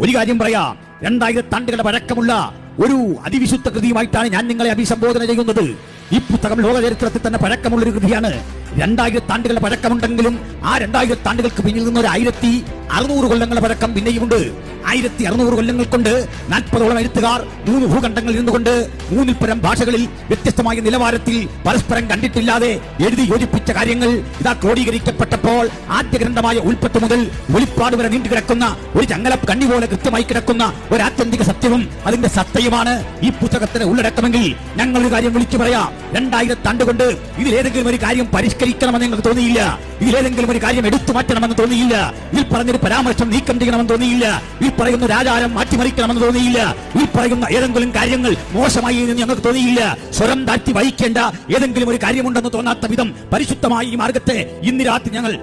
ഒരു കാര്യം പറയാം. രണ്ടായിരത്തി ആണ്ടുകളുടെ പഴക്കമുള്ള ഒരു അതിവിശുദ്ധ കൃതിയുമായിട്ടാണ് ഞാൻ നിങ്ങളെ അഭിസംബോധന ചെയ്യുന്നത്. ഈ പുസ്തകം ലോക ചരിത്രത്തിൽ തന്നെ പഴക്കമുള്ള ഒരു കൃതിയാണ്. രണ്ടായിരത്തി ആണ്ടുകളുടെ പഴക്കമുണ്ടെങ്കിലും ആ രണ്ടായിരത്തി ആണ്ടുകൾക്ക് പിന്നിൽ നിന്ന് ഒരു ആയിരത്തി അറുന്നൂറ് കൊല്ലങ്ങളുടെ പഴക്കം പിന്നെയുമുണ്ട് ആയിരത്തി അറുന്നൂറ് കൊല്ലങ്ങൾ കൊണ്ട് നാൽപ്പതോളം എഴുത്തുകാർ മൂന്ന് ഭൂഖണ്ഡങ്ങളിൽ ഇരുന്നുകൊണ്ട് മൂന്നിൽ പരം ഭാഷകളിൽ വ്യത്യസ്തമായ നിലവാരത്തിൽ പരസ്പരം കണ്ടിട്ടില്ലാതെ എഴുതി യോജിപ്പിച്ച കാര്യങ്ങൾ ഇതാ ക്രോഡീകരിക്കപ്പെട്ടപ്പോൾ ആദ്യ ഗ്രന്ഥമായ ഉൽപ്പത്ത് മുതൽ വെളിപ്പാട് വരെ നീണ്ടു കിടക്കുന്ന ഒരു ചങ്ങല കണ്ണി പോലെ കൃത്യമായി കിടക്കുന്ന ഒരു ആത്യന്തിക സത്യവും അതിന്റെ സത്തയുമാണ് ഈ പുസ്തകത്തിന് ഉള്ളടക്കമെങ്കിൽ ഞങ്ങൾ ഒരു കാര്യം വിളിച്ചു പറയാം. രണ്ടായിരത്തി ആണ്ടുകൊണ്ട് ഇതിലേതെങ്കിലും ഒരു കാര്യം പരിഷ്കരിക്കണമെന്ന് നിങ്ങൾക്ക് തോന്നിയില്ല? ഇതിലേതെങ്കിലും ഒരു കാര്യം എടുത്തു മാറ്റണമെന്ന് തോന്നിയില്ല? ഇതിൽ പറഞ്ഞൊരു പരാമർശം നീക്കം ചെയ്യണമെന്ന് തോന്നിയില്ല? ഈ പറയുന്ന രാജാരം മാറ്റിമറിക്കണമെന്ന് തോന്നിയില്ല? ഈ പറയുന്ന ഏതെങ്കിലും കാര്യങ്ങൾ മോശമായി എന്ന് ഞങ്ങൾക്ക് തോന്നിയില്ല? സ്വരം താഴ്ത്തി വഹിക്കേണ്ട ഏതെങ്കിലും ഒരു കാര്യമുണ്ടെന്ന് തോന്നാത്ത വിധം പരിശുദ്ധമായ ഈ മാർഗത്തെ ഇന്ന് രാത്രി ഞങ്ങൾ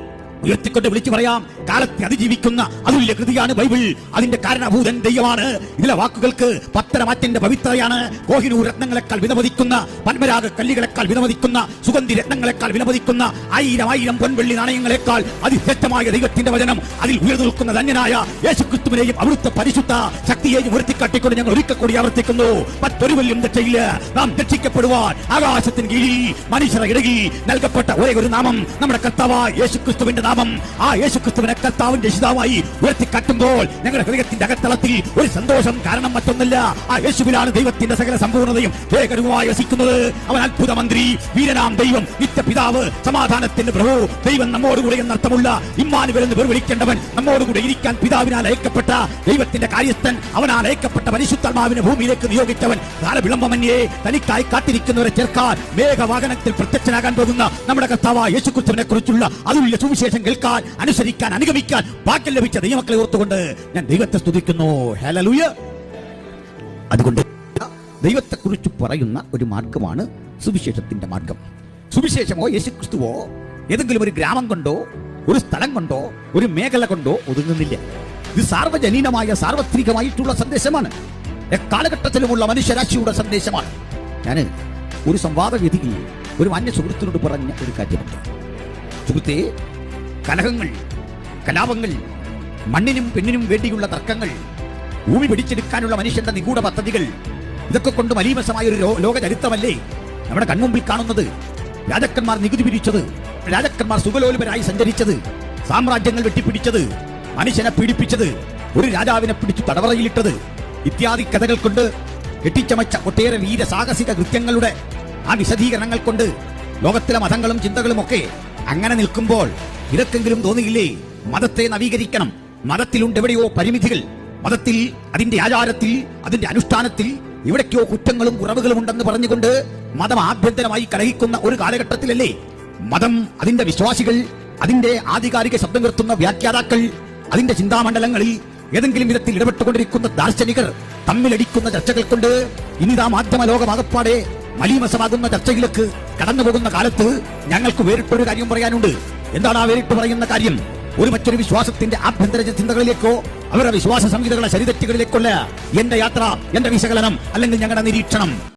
ഉയർത്തിക്കൊണ്ട് വിളിച്ചു പറയാം. കാലത്തെ അതിജീവിക്കുന്ന അതുല്യ കൃതിയാണ് ബൈബിൾ. അതിന്റെ കാരണഭൂതൻ ദൈവമാണ്. ഇതിലെ വാക്കുകൾക്ക് പത്തരമാറ്റിന്റെ പവിത്രതയാണ്. കോഹിനൂർ രത്നങ്ങളെക്കാൾ വിലമതിക്കുന്ന പന്മരാഗ കല്ലുകളെക്കാൾ വിലമതിക്കുന്ന സുഗന്ധി രത്നങ്ങളെക്കാൾ വിലമതിക്കുന്ന ആയിരം ആയിരം പൊൻവെള്ളി നാണയങ്ങളെക്കാൾ അതിശക്തമായ ദൈവത്തിന്റെ വചനം അതിൽ ഉയർന്നു നിൽക്കുന്ന ധന്യനായ യേശുക്രിസ്തുവിനെയും അവിടുത്തെ പരിശുദ്ധ ശക്തിയെയും ഉയർത്തിക്കാട്ടിക്കൊണ്ട് ഞങ്ങൾ ഒരിക്കൽ കൂടി ആവർത്തിക്കുന്നു. മറ്റൊരു വലിയ രക്ഷയില്ല നാം രക്ഷിക്കപ്പെടുവാൻ ആകാശത്തിന് കീഴിൽ മനുഷ്യരുടെ ഇടയിൽ നൽകപ്പെട്ട ഒരേ ഒരു നാമം നമ്മുടെ കർത്താവ് യേശുക്രിസ്തുവിന്റെ നാമം ആ യേശുക്രിസ്തുവിനെ കർത്താവിന്റെ രക്ഷിതാവായി ഉയർത്തിക്കാട്ടുമ്പോൾ ഞങ്ങളുടെ ഹൃദയത്തിന്റെ അകത്തളത്തിൽ ഒരു സന്തോഷം കാരണം മറ്റൊന്നില്ല ആ യേശുവിലാണ് ദൈവത്തിന്റെ സകല സമ്പൂർണതയും ഏകരൂപമായി വസിക്കുന്നത്. അവൻ അത്ഭുത മന്ത്രി വീരനാം ദൈവം നിത്യപിതാവ് സമാധാനത്തിന്റെ പ്രഭു ദൈവം നമ്മോടുകൂടെ എന്നർത്ഥമുള്ള ഇമ്മാനുവൽ എന്ന് വിളിക്കേണ്ടവൻ നമ്മോടുകൂടെ ഇരിക്കാൻ പിതാവിനാൽ അയക്കപ്പെട്ട ദൈവത്തിന്റെ കാര്യസ്ഥൻ അവനാൽ അയക്കപ്പെട്ട പരിശുദ്ധാത്മാവിനെ ഭൂമിയിലേക്ക് നിയോഗിച്ചവൻ കാലവിളംബമന്യേ തനിക്കായി കാത്തിരിക്കുന്നവരെ ചേർക്കാൻ മേഘവാഹനത്തിൽ പ്രത്യക്ഷനാകാൻ പോകുന്ന നമ്മുടെ കർത്താവ് യേശുക്രിസ്തുവിനെ കുറിച്ചുള്ള അതുല്യ സുവിശേഷം കേൾക്കാൻ അനുസരിക്കാൻ അനുഗമിക്കാൻ ഭാഗ്യം ലഭിച്ച ദൈവമക്കളെ ഓർത്തുകൊണ്ട് ഞാൻ ദൈവത്തെ സ്തുതിക്കുന്നു. ഹലലുയ അതുകൊണ്ട് ദൈവത്തെക്കുറിച്ച് പറയുന്ന ഒരു മാർഗമാണ് സുവിശേഷത്തിന്റെ മാർഗം. സുവിശേഷമോ യേശുക്രിസ്തുവോ ഏതെങ്കിലും ഒരു ഗ്രാമം കൊണ്ടോ ഒരു സ്ഥലം കൊണ്ടോ ഒരു മേഖല കൊണ്ടോ ഒതുങ്ങുന്നില്ല. ഇത് സാർവജനീനമായ സാർവത്രികമായിട്ടുള്ള സന്ദേശമാണ്. എക്കാലഘട്ടത്തിലുമുള്ള മനുഷ്യരാശിയുടെ സന്ദേശമാണ്. ഞാൻ ഒരു സംവാദവേദിയിൽ ഒരു അന്യ സുഹൃത്തിനോട് പറഞ്ഞ ഒരു കാര്യമുണ്ട്. സുഹൃത്തെ കലഹങ്ങൾ കലാപങ്ങൾ മണ്ണിനും പെണ്ണിനും വേണ്ടിയുള്ള തർക്കങ്ങൾ ഭൂമി പിടിച്ചെടുക്കാനുള്ള മനുഷ്യന്റെ നിഗൂഢ പദ്ധതികൾ ഇതൊക്കെ കൊണ്ട് മലീമസമായ ഒരു ലോക ചരിത്രമല്ലേ നമ്മുടെ കൺമുമ്പിൽ കാണുന്നത് രാജാക്കന്മാർ നികുതി പിരിച്ചത് രാജാക്കന്മാർ സുഖലോലുപരായി സഞ്ചരിച്ചത് സാമ്രാജ്യങ്ങൾ വെട്ടിപ്പിടിച്ചത് മനുഷ്യനെ പീഡിപ്പിച്ചത് ഒരു രാജാവിനെ പിടിച്ചു തടവറയിലിട്ടത് ഇത്യാദി കഥകൾ കൊണ്ട് കെട്ടിച്ചമച്ച ഒട്ടേറെ വീര സാഹസിക കൃത്യങ്ങളുടെ ആ വിശദീകരണങ്ങൾ കൊണ്ട് ലോകത്തിലെ മതങ്ങളും ചിന്തകളും ഒക്കെ അങ്ങനെ നിൽക്കുമ്പോൾ ഇതൊക്കെങ്കിലും തോന്നിയില്ലേ? മതത്തെ നവീകരിക്കണം. മതത്തിലുണ്ട് എവിടെയോ പരിമിതികൾ. മതത്തിൽ അതിന്റെ ആചാരത്തിൽ അതിന്റെ അനുഷ്ഠാനത്തിൽ ഇവിടേക്കോ കുറ്റങ്ങളും കുറവുകളും ഉണ്ടെന്ന് പറഞ്ഞുകൊണ്ട് മതം ആഭ്യന്തരമായി കലഹിക്കുന്ന ഒരു കാലഘട്ടത്തിലല്ലേ? മതം അതിന്റെ വിശ്വാസികൾ അതിന്റെ ആധികാരിക ശബ്ദം നിർത്തുന്ന വ്യാഖ്യാതാക്കൾ അതിന്റെ ചിന്താമണ്ഡലങ്ങളിൽ ഏതെങ്കിലും വിധത്തിൽ ഇടപെട്ടുകൊണ്ടിരിക്കുന്ന ദാർശനികർ തമ്മിലടിക്കുന്ന ചർച്ചകൾ കൊണ്ട് ഇനിതാ മാധ്യമ ലോകമാകപ്പാടെ മലീമസമാകുന്ന ചർച്ചയിലേക്ക് കടന്നുപോകുന്ന കാലത്ത് ഞങ്ങൾക്ക് വേറിട്ടൊരു കാര്യം പറയാനുണ്ട്. എന്താണ് ആ വേറിട്ട് പറയുന്ന കാര്യം? ഒരു മറ്റൊരു വിശ്വാസത്തിന്റെ ആഭ്യന്തര ചിന്തകളിലേക്കോ അവരുടെ വിശ്വാസ സംഹിതകളെ ശരിതെറ്റുകളിലേക്കുള്ള എന്റെ യാത്ര എന്റെ വിശകലനം അല്ലെങ്കിൽ ഞങ്ങളുടെ നിരീക്ഷണം.